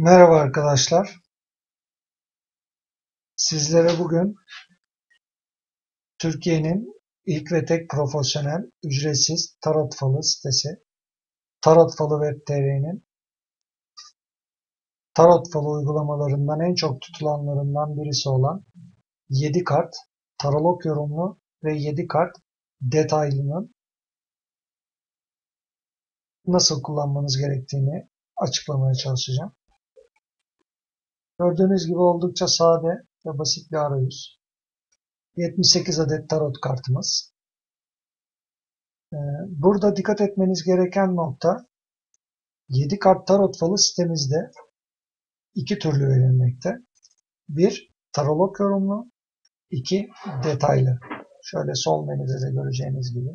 Merhaba arkadaşlar. Sizlere bugün Türkiye'nin ilk ve tek profesyonel ücretsiz tarot falı sitesi Tarot Falı Web TV'nin tarot falı uygulamalarından en çok tutulanlarından birisi olan 7 kart tarolog yorumlu ve 7 kart detaylının nasıl kullanmanız gerektiğini açıklamaya çalışacağım. Gördüğünüz gibi oldukça sade ve basit bir arayüz. 78 adet tarot kartımız. Ee, burada dikkat etmeniz gereken nokta 7 kart tarot falı sitemizde iki türlü verilmekte. Bir, tarolog yorumlu. iki detaylı. Şöyle sol menüde de göreceğiniz gibi.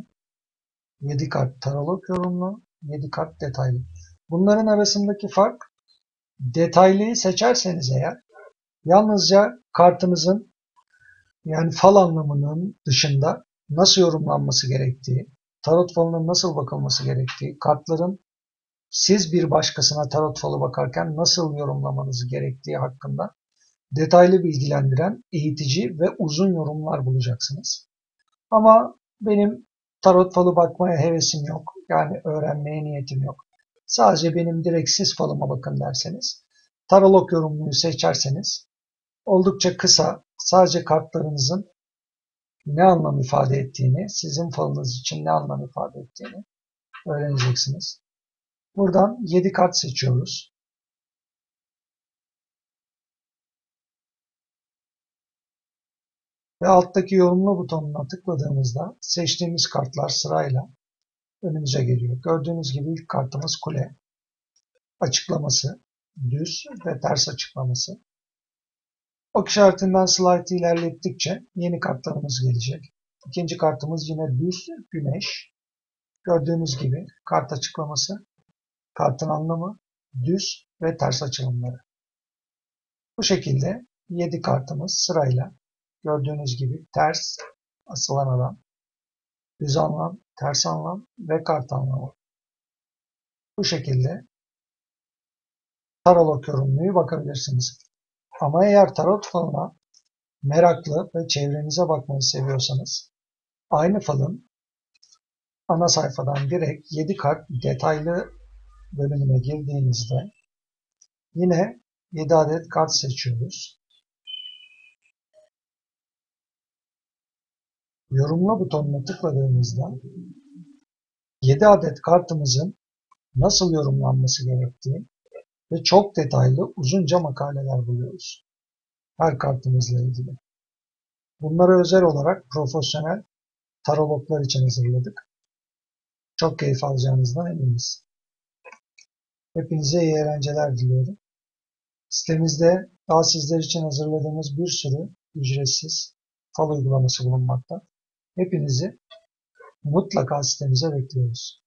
7 kart tarolog yorumlu, 7 kart detaylı. Bunların arasındaki fark detaylıyı seçerseniz eğer yalnızca kartınızın yani fal anlamının dışında nasıl yorumlanması gerektiği, tarot falının nasıl bakılması gerektiği, kartların siz bir başkasına tarot falı bakarken nasıl yorumlamanız gerektiği hakkında detaylı bilgilendiren eğitici ve uzun yorumlar bulacaksınız. Ama benim tarot falı bakmaya hevesim yok. Yani öğrenmeye niyetim yok. Sadece benim direkt siz falıma bakın derseniz, tarolog yorumluyu seçerseniz oldukça kısa, sadece kartlarınızın ne anlam ifade ettiğini, sizin falınız için ne anlam ifade ettiğini öğreneceksiniz. Buradan 7 kart seçiyoruz. Ve alttaki yorumla butonuna tıkladığımızda seçtiğimiz kartlar sırayla önümüze geliyor. Gördüğünüz gibi ilk kartımız kule. Açıklaması, düz ve ters açıklaması. Ok işaretinden slide ilerlettikçe yeni kartlarımız gelecek. İkinci kartımız yine düz güneş. Gördüğünüz gibi kart açıklaması, kartın anlamı, düz ve ters açılımları. Bu şekilde 7 kartımız sırayla gördüğünüz gibi ters, asılan adam, düz anlam, ters anlam ve kart anlamı. Bu şekilde tarolog yorumluyu bakabilirsiniz. Ama eğer tarot falına meraklı ve çevrenize bakmayı seviyorsanız aynı falın ana sayfadan direkt 7 kart detaylı bölümüne girdiğinizde yine 7 adet kart seçiyoruz. Yorumla butonuna tıkladığımızda 7 adet kartımızın nasıl yorumlanması gerektiği ve çok detaylı uzunca makaleler buluyoruz. Her kartımızla ilgili. Bunları özel olarak profesyonel tarologlar için hazırladık. Çok keyif alacağınızdan eminiz. Hepinize iyi eğlenceler diliyorum. Sitemizde daha sizler için hazırladığımız bir sürü ücretsiz fal uygulaması bulunmakta. Hepinizi mutlaka sitemize bekliyoruz.